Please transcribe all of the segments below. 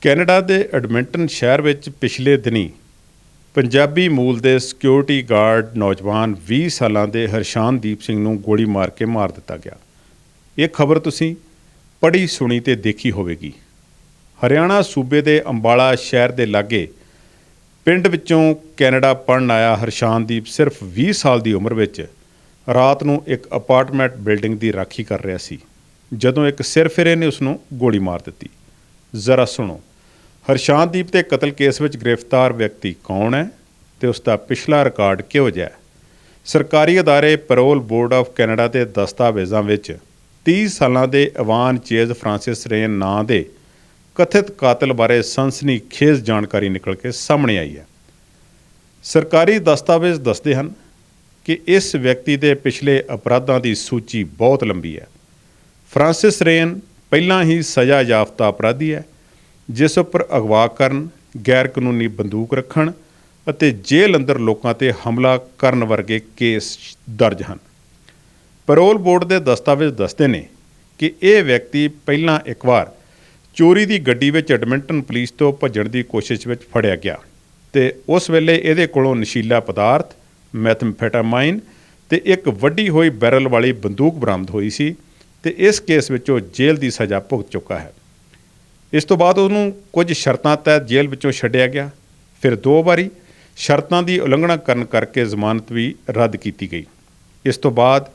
Canada ਦੇ Edmonton ਸ਼ਹਿਰ ਵਿੱਚ ਪਿਛਲੇ ਦਿਨੀ ਪੰਜਾਬੀ ਮੂਲ ਦੇ ਸਿਕਿਉਰਿਟੀ ਗਾਰਡ ਨੌਜਵਾਨ 20 ਸਾਲਾਂ ਦੇ ਹਰਸ਼ਾਨਦੀਪ ਸਿੰਘ ਨੂੰ ਗੋਲੀ ਮਾਰ ਕੇ ਮਾਰ ਦਿੱਤਾ ਗਿਆ। ਇਹ ਖਬਰ ਤੁਸੀਂ ਪੜ੍ਹੀ, ਸੁਣੀ ਤੇ ਦੇਖੀ ਹੋਵੇਗੀ। ਹਰਿਆਣਾ ਸੂਬੇ ਦੇ ਅੰਬਾਲਾ ਸ਼ਹਿਰ ਦੇ ਲਾਗੇ ਪਿੰਡ ਵਿੱਚੋਂ ਕੈਨੇਡਾ ਪੜਨ ਆਇਆ ਹਰਸ਼ਾਨਦੀਪ ਸਿਰਫ 20 ਸਾਲ ਦੀ ਉਮਰ ਵਿੱਚ ਰਾਤ ਨੂੰ ਇੱਕ ਅਪਾਰਟਮੈਂਟ ਬਿਲਡਿੰਗ ਦੀ ਰਾਖੀ ਕਰ ਰਿਹਾ ਸੀ। ਜਦੋਂ ਇੱਕ ਸਿਰਫਿਰੇ ਨੇ ਉਸ ਨੂੰ ਗੋਲੀ ਮਾਰ ਦਿੱਤੀ। ਜ਼ਰਾ ਸੁਣੋ। ਹਰਸ਼ਾਨਦੀਪ ਦੇ ਕਤਲ ਕੇਸ ਵਿੱਚ ਗ੍ਰਿਫਤਾਰ ਵਿਅਕਤੀ ਕੌਣ ਹੈ ਤੇ ਉਸ ਦਾ ਪਿਛਲਾ ਰਿਕਾਰਡ ਕਿਹੋ ਜਿਹਾ ਹੈ? ਸਰਕਾਰੀ ਅਦਾਰੇ ਪੈਰੋਲ ਬੋਰਡ ਆਫ ਕੈਨੇਡਾ ਦੇ ਦਸਤਾਵੇਜ਼ਾਂ ਵਿੱਚ 30 ਸਾਲਾਂ ਦੇ ਇਵਾਨ ਚੇਜ਼ ਫ੍ਰਾਂਸਿਸ ਰੇਨ ਨਾਂ ਦੇ ਕਥਿਤ ਕਾਤਲ ਬਾਰੇ ਸਨਸਨੀ ਖੇਜ਼ ਜਾਣਕਾਰੀ ਨਿਕਲ ਕੇ ਸਾਹਮਣੇ ਆਈ ਹੈ। ਸਰਕਾਰੀ ਦਸਤਾਵੇਜ਼ ਦੱਸਦੇ ਹਨ ਕਿ ਇਸ ਵਿਅਕਤੀ ਦੇ ਪਿਛਲੇ ਅਪਰਾਧਾਂ ਦੀ ਸੂਚੀ ਬਹੁਤ ਲੰਬੀ ਹੈ। ਫ੍ਰਾਂਸਿਸ ਰੇਨ ਪਹਿਲਾਂ ਹੀ ਸਜ਼ਾ ਯਾਫਤਾ ਅਪਰਾਧੀ ਹੈ ਜਿਸ ਉੱਪਰ ਅਗਵਾ ਕਰਨ ਗੈਰ ਕਾਨੂੰਨੀ ਬੰਦੂਕ ਰੱਖਣ ਅਤੇ ਜੇਲ੍ਹ ਅੰਦਰ ਲੋਕਾਂ ਤੇ ਹਮਲਾ ਕਰਨ ਵਰਗੇ ਕੇਸ ਦਰਜ ਹਨ। ਪੈਰੋਲ ਬੋਰਡ ਦੇ ਦਸਤਾਵੇਜ਼ ਦੱਸਦੇ ਨੇ ਕਿ ਇਹ ਵਿਅਕਤੀ ਪਹਿਲਾਂ ਇੱਕ ਵਾਰ ਚੋਰੀ ਦੀ ਗੱਡੀ ਵਿੱਚ ਐਡਮਿੰਟਨ ਪੁਲਿਸ ਤੋਂ ਭੱਜਣ ਦੀ ਕੋਸ਼ਿਸ਼ ਵਿੱਚ ਫੜਿਆ ਗਿਆ ਤੇ ਉਸ ਵੇਲੇ ਇਹਦੇ ਕੋਲੋਂ ਨਸ਼ੀਲਾ ਪਦਾਰਥ, ਮੈਥਮਫੈਟਾਮਾਈਨ ਤੇ ਇੱਕ ਵੱਡੀ ਹੋਈ ਬੈਰਲ ਵਾਲੀ ਬੰਦੂਕ ਬਰਾਮਦ ਹੋਈ ਸੀ ਤੇ ਇਸ ਕੇਸ ਵਿੱਚ ਉਹ ਜੇਲ੍ਹ ਦੀ ਸਜ਼ਾ ਭੁਗਤ ਚੁੱਕਾ ਹੈ। ਇਸ ਤੋਂ ਬਾਅਦ ਉਹਨੂੰ ਕੁਝ ਸ਼ਰਤਾਂ ਤਹਿਤ ਜੇਲ੍ਹ ਵਿੱਚੋਂ ਛੱਡਿਆ ਗਿਆ। ਫਿਰ ਦੋ ਵਾਰੀ ਸ਼ਰਤਾਂ ਦੀ ਉਲੰਘਣਾ ਕਰਨ ਕਰਕੇ ਜ਼ਮਾਨਤ ਵੀ ਰੱਦ ਕੀਤੀ ਗਈ। ਇਸ ਤੋਂ ਬਾਅਦ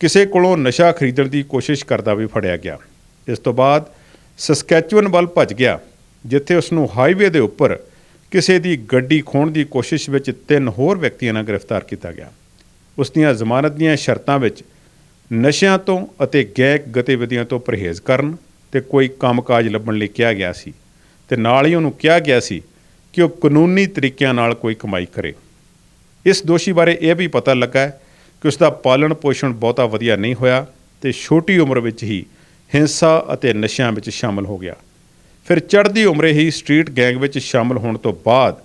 ਕਿਸੇ ਕੋਲੋਂ ਨਸ਼ਾ ਖਰੀਦਣ ਦੀ ਕੋਸ਼ਿਸ਼ ਕਰਦਾ ਵੀ ਫੜਿਆ ਗਿਆ। ਇਸ ਤੋਂ ਬਾਅਦ ਸਸਕੈਚੁਅਨ ਵੱਲ ਭੱਜ ਗਿਆ, ਜਿੱਥੇ ਉਸ ਨੂੰ ਹਾਈਵੇ ਦੇ ਉੱਪਰ ਕਿਸੇ ਦੀ ਗੱਡੀ ਖੋਣ ਦੀ ਕੋਸ਼ਿਸ਼ ਵਿੱਚ ਤਿੰਨ ਹੋਰ ਵਿਅਕਤੀਆਂ ਨਾਲ ਗ੍ਰਿਫਤਾਰ ਕੀਤਾ ਗਿਆ। ਉਸ ਦੀਆਂ ਜ਼ਮਾਨਤ ਦੀਆਂ ਸ਼ਰਤਾਂ ਵਿੱਚ ਨਸ਼ਿਆਂ ਤੋਂ ਅਤੇ ਗੈਂਗ ਗਤੀਵਿਧੀਆਂ ਤੋਂ ਪਰਹੇਜ਼ ਕਰਨ ਤੇ ਕੋਈ ਕੰਮਕਾਜ ਲੱਭਣ ਲਈ ਕਿਹਾ ਗਿਆ ਸੀ। ਤੇ ਨਾਲ ਹੀ ਉਹਨੂੰ ਕਿਹਾ ਗਿਆ ਸੀ ਕਿ ਉਹ ਕਾਨੂੰਨੀ ਤਰੀਕਿਆਂ ਨਾਲ ਕੋਈ ਕਮਾਈ ਕਰੇ। ਇਸ ਦੋਸ਼ੀ ਬਾਰੇ ਇਹ ਵੀ ਪਤਾ ਲੱਗਾ ਕਿ ਉਸ ਦਾ ਪਾਲਣ ਪੋਸ਼ਣ ਬਹੁਤਾ ਵਧੀਆ ਨਹੀਂ ਹੋਇਆ ਤੇ ਛੋਟੀ ਉਮਰ ਵਿੱਚ ਹੀ ਹਿੰਸਾ ਅਤੇ ਨਸ਼ਿਆਂ ਵਿੱਚ ਸ਼ਾਮਲ ਹੋ ਗਿਆ। ਫਿਰ ਚੜ੍ਹਦੀ ਉਮਰੇ ਹੀ ਸਟਰੀਟ ਗੈਂਗ ਵਿੱਚ ਸ਼ਾਮਲ ਹੋਣ ਤੋਂ ਬਾਅਦ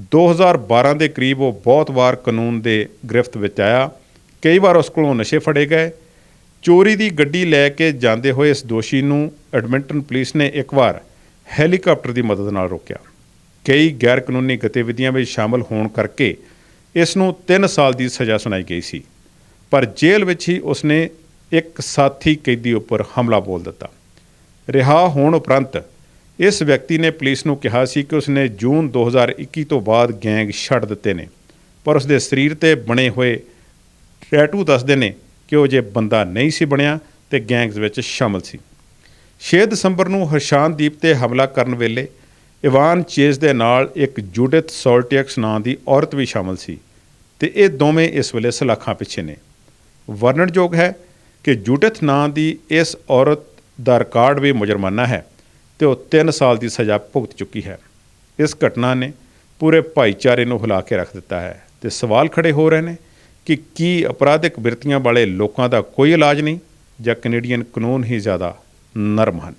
2012 ਦੇ ਕਰੀਬ ਉਹ ਬਹੁਤ ਵਾਰ ਕਾਨੂੰਨ ਦੇ ਗ੍ਰਿਫਤ ਵਿੱਚ ਆਇਆ। ਕਈ ਵਾਰ ਉਸ ਕੋਲੋਂ ਨਸ਼ੇ ਫੜੇ ਗਏ ਚੋਰੀ ਦੀ ਗੱਡੀ ਲੈ ਕੇ ਜਾਂਦੇ ਹੋਏ ਇਸ ਦੋਸ਼ੀ ਨੂੰ ਐਡਮਿੰਟਨ ਪੁਲਿਸ ਨੇ ਇੱਕ ਵਾਰ ਹੈਲੀਕਾਪਟਰ ਦੀ ਮਦਦ ਨਾਲ ਰੋਕਿਆ। ਕਈ ਗੈਰ ਕਾਨੂੰਨੀ ਗਤੀਵਿਧੀਆਂ ਵਿੱਚ ਸ਼ਾਮਲ ਹੋਣ ਕਰਕੇ ਇਸ ਨੂੰ 3 ਸਾਲ ਦੀ ਸਜ਼ਾ ਸੁਣਾਈ ਗਈ ਸੀ। ਪਰ ਜੇਲ੍ਹ ਵਿੱਚ ਹੀ ਉਸਨੇ ਇੱਕ ਸਾਥੀ ਕੈਦੀ ਉੱਪਰ ਹਮਲਾ ਬੋਲ ਦਿੱਤਾ। ਰਿਹਾ ਹੋਣ ਉਪਰੰਤ ਇਸ ਵਿਅਕਤੀ ਨੇ ਪੁਲਿਸ ਨੂੰ ਕਿਹਾ ਸੀ ਕਿ ਉਸਨੇ ਜੂਨ 2021 ਤੋਂ ਬਾਅਦ ਗੈਂਗ ਛੱਡ ਦਿੱਤੇ ਨੇ, ਪਰ ਉਸਦੇ ਸਰੀਰ ਤੇ ਬਣੇ ਹੋਏ ਟੈਟੂ ਦੱਸਦੇ ਨੇ ਕਿ ਉਹ ਜੇ ਬੰਦਾ ਨਹੀਂ ਸੀ ਬਣਿਆ ਤੇ ਗੈਂਗਸ ਵਿੱਚ ਸ਼ਾਮਲ ਸੀ। 6 ਦਸੰਬਰ ਨੂੰ ਹਰਸ਼ਾਨਦੀਪ ਤੇ ਹਮਲਾ ਕਰਨ ਵੇਲੇ ਇਵਾਨ ਚੇਜ਼ ਦੇ ਨਾਲ ਇੱਕ ਜੂਡਿਥ ਸੋਲਟਿਕਸ ਨਾਂ ਦੀ ਔਰਤ ਵੀ ਸ਼ਾਮਲ ਸੀ ਤੇ ਇਹ ਦੋਵੇਂ ਇਸ ਵੇਲੇ ਸਲਾਖਾਂ ਪਿੱਛੇ ਨੇ। ਵਰਣਨਯੋਗ ਹੈ ਕਿ ਜੂਡਿਥ ਨਾਂ ਦੀ ਇਸ ਔਰਤ ਦਾ ਰਿਕਾਰਡ ਵੀ ਮੁਜਰਮਾਨਾ ਹੈ ਤੇ ਉਹ 3 ਸਾਲ ਦੀ ਸਜ਼ਾ ਭੁਗਤ ਚੁੱਕੀ ਹੈ। ਇਸ ਘਟਨਾ ਨੇ ਪੂਰੇ ਭਾਈਚਾਰੇ ਨੂੰ ਹਿਲਾ ਕੇ ਰੱਖ ਦਿੱਤਾ ਹੈ ਤੇ ਸਵਾਲ ਖੜੇ ਹੋ ਰਹੇ ਨੇ ਕਿ ਕੀ ਅਪਰਾਧਿਕ ਬਿਰਤੀਆਂ ਵਾਲੇ ਲੋਕਾਂ ਦਾ ਕੋਈ ਇਲਾਜ ਨਹੀਂ ਜਾਂ ਕੈਨੇਡੀਅਨ ਕਾਨੂੰਨ ਹੀ ਜ਼ਿਆਦਾ ਨਰਮ ਹਨ।